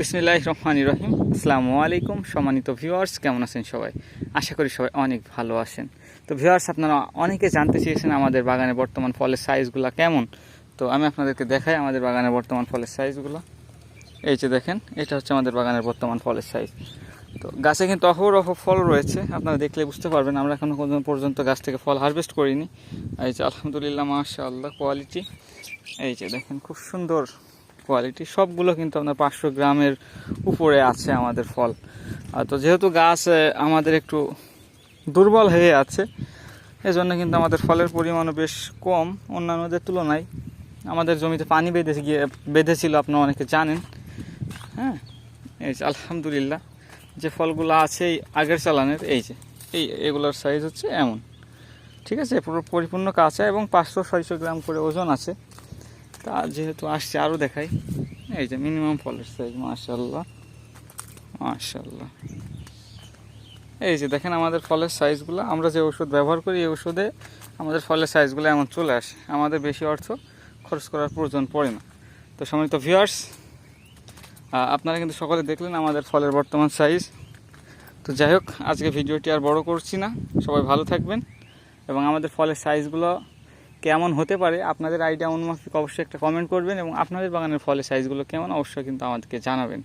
বিসমিল্লাহ রহমান রহিম। আসসালামু আলাইকুম সম্মানিত ভিউয়ার্স কেমন আছেন সবাই? আশা করি সবাই অনেক ভালো আছেন। তো ভিউয়ার্স আপনারা অনেকে জানতে চেয়েছেন আমাদের বাগানে বর্তমান ফলের সাইজগুলো কেমন? তো আমি আপনাদেরকে দেখাই আমাদের বাগানের বর্তমান ফলের সাইজগুলো এই যে দেখেন, এটা হচ্ছে আমাদের বাগানের বর্তমান ফলের সাইজ তো গাছে কিন্তু অহরহ ফল রয়েছে, আপনারা দেখলে বুঝতে পারবেন। আমরা এখনও কোনো পর্যন্ত গাছ থেকে ফল হারভেস্ট করিনি। এই যে আলহামদুলিল্লাহ, মাশাআল্লাহ কোয়ালিটি এই যে দেখেন, খুব সুন্দর কোয়ালিটি সবগুলো কিন্তু আপনার পাঁচশো গ্রামের উপরে আছে আমাদের ফল। আর তো যেহেতু গাছ আমাদের একটু দুর্বল হয়ে আছে, এজন্য কিন্তু আমাদের ফলের পরিমাণও বেশ কম। অন্যান্যদের তুলনায় আমাদের জমিতে পানি বেঁধে গিয়ে, বেঁধেছিল আপনারা অনেকে জানেন। হ্যাঁ এই যে আলহামদুলিল্লাহ, যে ফলগুলো আছে এই আগের চালানের, এই যে, এই এগুলোর সাইজ হচ্ছে এমন। ঠিক আছে, পুরো পরিপূর্ণ কাঁচা এবং পাঁচশো ছয়শো গ্রাম করে ওজন আছে। তা যেহেতু আসছে আরও দেখাই। এই যে মিনিমাম ফলের সাইজ মাশাল্লাহ মাশাল্লাহ এই যে দেখেন আমাদের ফলের সাইজগুলো আমরা যে ওষুধ ব্যবহার করি, এই ওষুধে আমাদের ফলের সাইজগুলো এমন চলে আসে। আমাদের বেশি অর্থ খরচ করার প্রয়োজন পড়ে না। তো সম্মানিত ভিউয়ার্স আপনারা কিন্তু সকলে দেখলেন আমাদের ফলের বর্তমান সাইজ তো যাই হোক, আজকে ভিডিওটি আর বড় করছি না। সবাই ভালো থাকবেন। এবং আমাদের ফলের সাইজগুলো কেমন হতে পারে, আপনাদের আইডিয়া অনুমাফিক অবশ্যই একটা কমেন্ট করবেন এবং আপনাদের বাগানের ফলের সাইজগুলো কেমন, অবশ্যই কিন্তু আমাদেরকে জানাবেন।